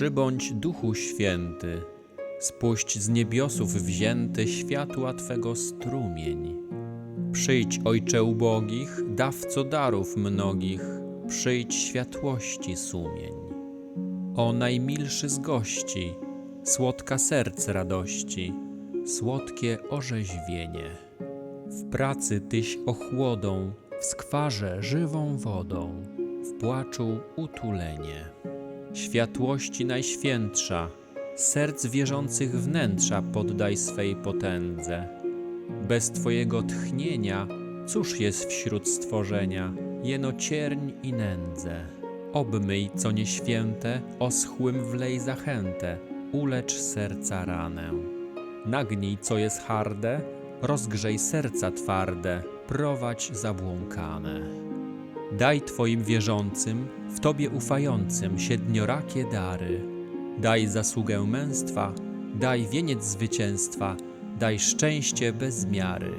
Przybądź Duchu Święty, spuść z niebiosów wzięty światła Twego strumień. Przyjdź, Ojcze ubogich, dawco darów mnogich, przyjdź światłości sumień. O najmilszy z gości, słodka serc radości, słodkie orzeźwienie. W pracy Tyś ochłodą, w skwarze żywą wodą, w płaczu utulenie. Światłości najświętsza, serc wierzących wnętrza poddaj swej potędze. Bez Twojego tchnienia, cóż jest wśród stworzenia, jeno cierń i nędzę. Obmyj, co nieświęte, oschłym wlej zachętę, ulecz serca ranę. Nagnij, co jest harde, rozgrzej serca twarde, prowadź zabłąkane. Daj Twoim wierzącym, w Tobie ufającym siedmiorakie dary. Daj zasługę męstwa, daj wieniec zwycięstwa, daj szczęście bez miary.